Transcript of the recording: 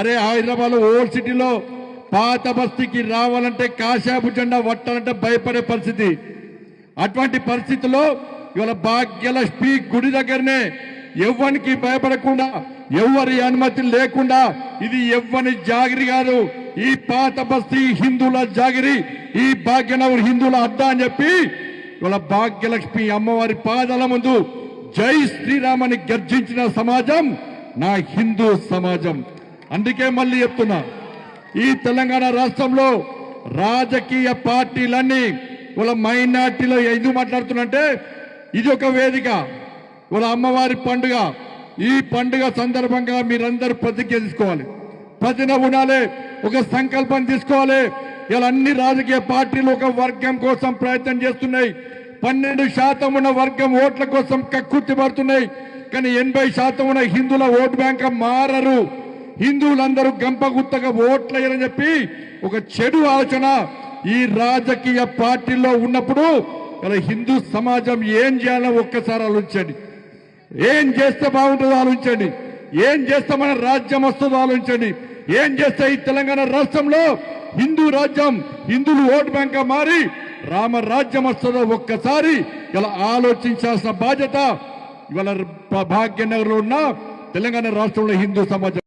అరే హైదరాబాద్ ఓల్డ్ సిటీలో పాత బస్తీకి రావాలంటే కాశాపు జెండా పట్టాలంటే భయపడే పరిస్థితి. అటువంటి పరిస్థితుల్లో ఇవాళ భాగ్యలక్ష్మి గుడి దగ్గరనే ఎవ్వరికి భయపడకుండా ఎవరి అనుమతి లేకుండా ఇది ఎవ్వని జాగిరి కాదు. ఈ పాత బస్తీ హిందువుల జాగిరి ఈ భాగ్యనగర్ హిందువుల అడ్డా అని చెప్పి ఇవాళ భాగ్యలక్ష్మి అమ్మవారి పాదాల ముందు జై శ్రీరామని గర్జించిన సమాజం నా హిందూ సమాజం. అందుకే మళ్ళీ చెప్తున్నా ఈ తెలంగాణ రాష్ట్రంలో రాజకీయ పార్టీలన్నీ వాళ్ళ మైనార్టీలో ఎందుకు మాట్లాడుతున్నంటే ఇది ఒక వేదిక. వాళ్ళ అమ్మవారి పండుగ. ఈ పండుగ సందర్భంగా మీరందరూ ప్రతిజ్ఞ తీసుకోవాలి. ప్రతిన ఉండాలి ఒక సంకల్పం తీసుకోవాలి. ఇలా అన్ని రాజకీయ పార్టీలు ఒక వర్గం కోసం ప్రయత్నం చేస్తున్నాయి. పన్నెండు శాతం ఉన్న వర్గం ఓట్ల కోసం కక్కుర్తి పడుతున్నాయి. కానీ ఎనభై శాతం ఉన్న హిందువుల ఓటు బ్యాంక్ మారరు. హిందువులందరూ గంపగుత్తగా ఓట్లయ్యారని చెప్పి ఒక చెడు ఆలోచన ఈ రాజకీయ పార్టీల్లో ఉన్నప్పుడు ఇలా హిందూ సమాజం ఏం చేయాలో ఒక్కసారి ఆలోచించండి. ఏం చేస్తే బాగుంటుందో ఆలోచించండి. ఏం చేస్తే మన రాజ్యం వస్తుందో ఆలోచించండి. ఏం చేస్తే ఈ తెలంగాణ రాష్ట్రంలో హిందూ రాజ్యం హిందువులు ఓటు బ్యాంక్ మారి రామ రాజ్యం వస్తుందో ఒక్కసారి ఇలా ఆలోచించాల్సిన బాధ్యత ఇవాళ భాగ్యనగర్లో ఉన్న తెలంగాణ రాష్ట్రంలో హిందూ సమాజం